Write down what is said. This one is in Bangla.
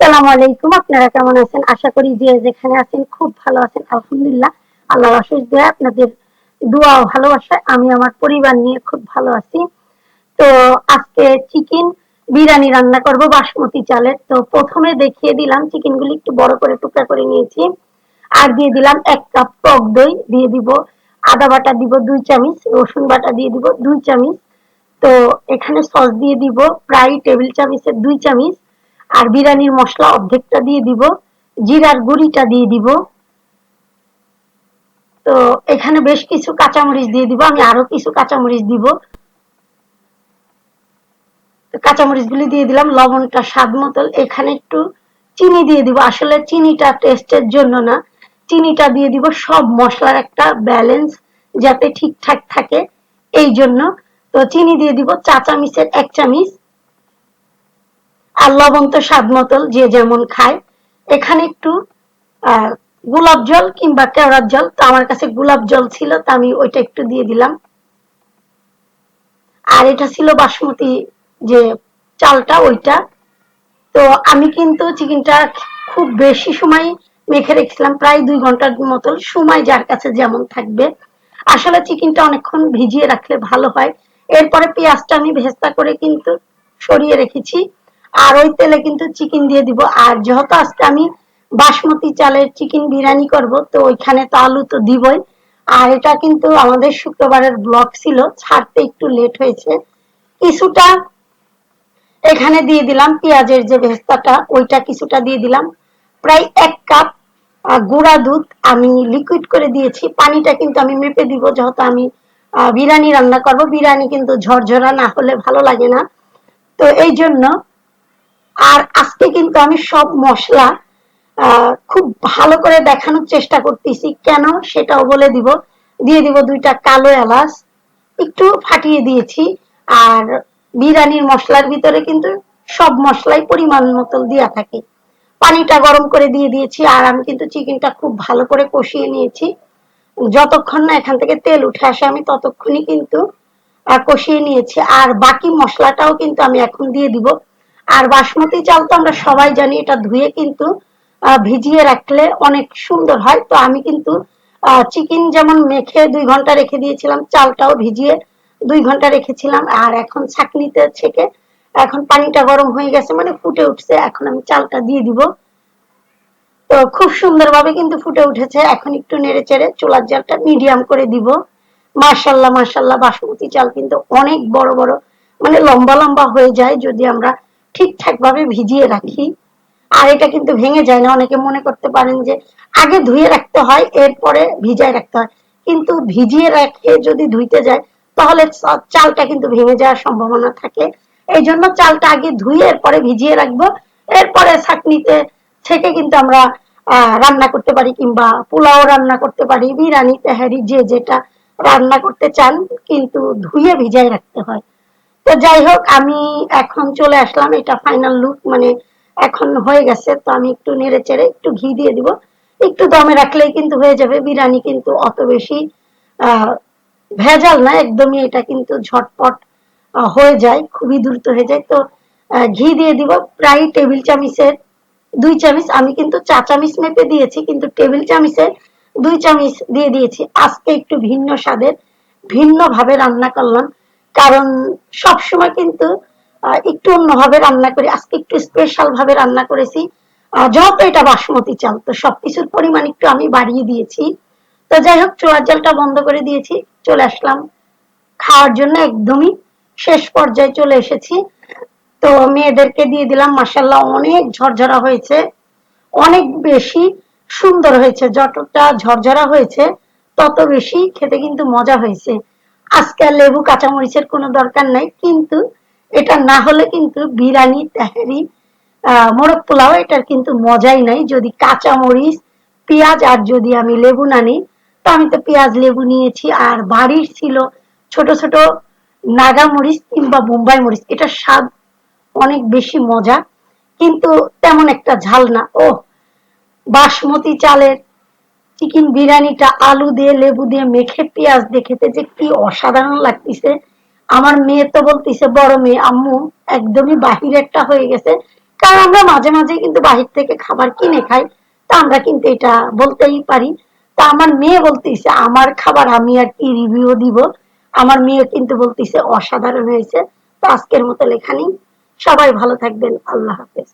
আসসালামু আলাইকুম, আপনারা কেমন আছেন? আশা করি যে যেখানে আছেন খুব ভালো আছেন, আলহামদুলিল্লাহ। আল্লাহ অশেষ দয়া আপনাদের দোয়া ও ভালোবাসায় আমি আমার পরিবার নিয়ে খুব ভালো আছি। তো আজকে চিকেন বিরিয়ানি রান্না করব, বাসমতি চালের। তো প্রথমে দেখিয়ে দিলাম চিকেন গুলি একটু বড় করে, টুকরা করে নিয়েছি। আর দিয়ে দিলাম এক কাপ টক দই, দিয়ে দিব আদা বাটা, দিব দুই চামচ, রসুন বাটা দিয়ে দিব দুই চামচ। তো এখানে সস দিয়ে দিব প্রায় টেবিল চামচের দুই চামচ। আর বিরিয়ানির মশলা অর্ধেকটা দিয়ে দিব, জিরার গুঁড়িটা দিয়ে দিব। তো এখানে বেশ কিছু কাঁচামরিচ দিয়ে দিব, আমি আরও কিছু কাঁচামরিচ দিব। কাঁচামরিচ গুলি দিয়ে দিলাম, লবণটা স্বাদ মতো এখানে একটু চিনি দিয়ে দিব, আসলে চিনিটা টেস্টের জন্য না। চিনিটা দিয়ে দিব সব মশলার একটা ব্যালেন্স যাতে ঠিকঠাক থাকে, এই জন্য। তো চিনি দিয়ে দিব চা চামিচের এক চামিচ। আর লবণ তো স্বাদ মতল যে যেমন খায়। এখানে একটু গোলাপ জল কিংবা কেওড়ার জল, তো আমার কাছে গোলাপ জল ছিল, তা আমি ওইটা একটু দিয়ে দিলাম। আর এটা ছিল বাসমতি যে চালটা, ওইটা। তো আমি কিন্তু চিকেনটা খুব বেশি সময় মেখে রেখেছিলাম, প্রায় দুই ঘণ্টার মতন সময় যার কাছে যেমন থাকবে। আসলে চিকেনটা অনেকক্ষণ ভিজিয়ে রাখলে ভালো হয়। এরপরে পেঁয়াজটা আমি ভেস্তা করে কিন্তু সরিয়ে রেখেছি। আর ওই তেলে কিন্তু চিকেন দিয়ে দিব। আর যেহেতু আজকে আমি বাসমতি চালের চিকেন বিরিয়ানি করব, তো ওইখানে তো আলু তো দিবই। আর এটা কিন্তু আমাদের শুক্রবারের ব্লগ ছিল, ছাড়তে একটু লেট হয়েছে। কিছুটা এখানে দিয়ে দিলাম পেঁয়াজের যে ভেস্তাটা, ওইটা কিছুটা দিয়ে দিলাম। প্রায় এক কাপ গুঁড়া দুধ আমি লিকুইড করে দিয়েছি। পানিটা কিন্তু আমি মেপে দিব, যেহেতু আমি বিরিয়ানি রান্না করব। বিরিয়ানি কিন্তু ঝরঝরা না হলে ভালো লাগে না। তো এই জন্য আর আজকে কিন্তু আমি সব মশলা খুব ভালো করে দেখানোর চেষ্টা করতেছি। কেন? সেটাও বলে দিব। দিয়ে দিব দুইটা কালো এলাচ। একটু ফাটিয়ে দিয়েছি। আর বিরিয়ানির মশলার ভিতরে কিন্তু সব মশলাই পরিমাণ মতো দেওয়া থাকে। পানিটা গরম করে দিয়ে দিয়েছি আর আমি কিন্তু চিকেনটা খুব ভালো করে কষিয়ে নিয়েছি। যতক্ষণ না এখান থেকে তেল উঠে আসে, আমি ততক্ষণই কিন্তু কষিয়ে নিয়েছি। আর বাকি মশলাটাও কিন্তু আমি এখন দিয়ে দিব। আর বাসমতি চাল তো আমরা সবাই জানি, এটা ধুয়ে কিন্তু ভিজিয়ে রাখলে অনেক সুন্দর হয়। তো আমি কিন্তু চিকেন যেমন মেখে দুই ঘণ্টা রেখে দিয়েছিলাম, চালটাও ভিজিয়ে দুই ঘণ্টা রেখেছিলাম, আর এখন ছাকনিতে ছেঁকে এখন পানিটা গরম হয়ে গেছে মানে ফুটে উঠছে, এখন আমি চালটা দিয়ে দিব। তো খুব সুন্দরভাবে কিন্তু ফুটে উঠেছে, এখন একটু নেড়ে চেড়ে চুলার জালটা মিডিয়াম করে দিব। মার্শাল্লাহ মার্শাল্লাহ বাসমতি চাল কিন্তু অনেক বড় বড় মানে লম্বা লম্বা হয়ে যায়, যদি আমরা ঠিকঠাক ভাবে ভিজিয়ে রাখি। আর এটা কিন্তু ভেঙে যায় না। অনেকে মনে করতে পারেন যে আগে ধুয়ে রাখতে হয়, এরপরে ভিজায় রাখতে হয়। কিন্তু ভিজিয়ে রাখে যদি ধুইতে যায়, তাহলে চালটা কিন্তু ভেঙে যাওয়ার সম্ভাবনা থাকে। এই জন্য চালটা আগে ধুয়ে এরপরে ভিজিয়ে রাখব। এরপরে ছাকনিতে থেকে কিন্তু আমরা রান্না করতে পারি কিংবা পোলাও রান্না করতে পারি, বিরিয়ানি তেহারি যে যেটা রান্না করতে চান, কিন্তু ধুয়ে ভিজাই রাখতে হয়। তো যাই হোক, আমি এখন চলে আসলাম। এটা ফাইনাল লুক মানে এখন হয়ে গেছে, তো আমি একটু নেড়ে চেড়ে একটু ঘি দিয়ে দিব। একটু দমে রাখলেই কিন্তু হয়ে যাবে, বিরিয়ানি কিন্তু অত বেশি ভেজাল না, একদমই এটা কিন্তু ঝটপট হয়ে যায়, খুবই দ্রুত হয়ে যায়। তো ঘি দিয়ে দিব, প্রায় টেবিল চামিচের দুই চামিচ। আমি কিন্তু চা চামিচ মেপে দিয়েছি, কিন্তু টেবিল চামিচের দুই চামিচ দিয়ে দিয়েছি। আজকে একটু ভিন্ন স্বাদের ভিন্ন ভাবে রান্না করলাম। কারণ সব সময় কিন্তু একটু অন্যভাবে রান্না করি। আজকে একটু স্পেশাল ভাবে রান্না করেছি। যেহেতু এটা বাসমতি চাল, তো সবকিছুর পরিমাণ একটু আমি বাড়িয়ে দিয়েছি। তো যাই হোক চোয়ার জালটা বন্ধ করে দিয়েছি। চলে আসলাম খাওয়ার জন্য একদমই শেষ পর্যায়ে চলে এসেছি। তো মেয়েদেরকে দিয়ে দিলাম মাসাল্লাহ অনেক ঝরঝরা হয়েছে। অনেক বেশি সুন্দর হয়েছে, যতটা ঝরঝরা হয়েছে, তত বেশি খেতে কিন্তু মজা হয়েছে। আজকে লেবু কাঁচামরিচের কোনো দরকার নাই, কিন্তু এটা না হলে কিন্তু বিরিয়ানি, তেহারি মোরগ পোলাও এটার কিন্তু মজাই নাই। যদি কাঁচামরিচ, পেঁয়াজ আর যদি আমি লেবু না নিই, তো আমি তো পেঁয়াজ, লেবু নিয়েছি। আর বাড়ির ছিল ছোট ছোট নাগা মরিচ কিংবা বোম্বাই মরিচ, এটা স্বাদ অনেক বেশি মজা, কিন্তু তেমন একটা ঝাল না। ও বাসমতি চালের চিকেন বিরিয়ানিটা আলু দিয়ে, লেবু দিয়ে মেখে, পেঁয়াজ দিয়ে খেতে যে কি অসাধারণ লাগতেছে। আমার মেয়ে তো বলতেছে, বড় মেয়ে, আম্মু, একদমই বাহির একটা হয়ে গেছে। কারণ আমরা মাঝে মাঝে কিন্তু বাহির থেকে খাবার কিনে খাই, তা আমরা কিন্তু এটা বলতেই পারি। তা আমার মেয়ে বলতেছে, আমার খাবার আমি আর কি রিভিউ দিব। আমার মেয়ে কিন্তু বলতেছে, অসাধারণ হয়েছে। তো আজকের মতো লেখানি সবাই ভালো থাকবেন। আল্লাহ হাফেজ।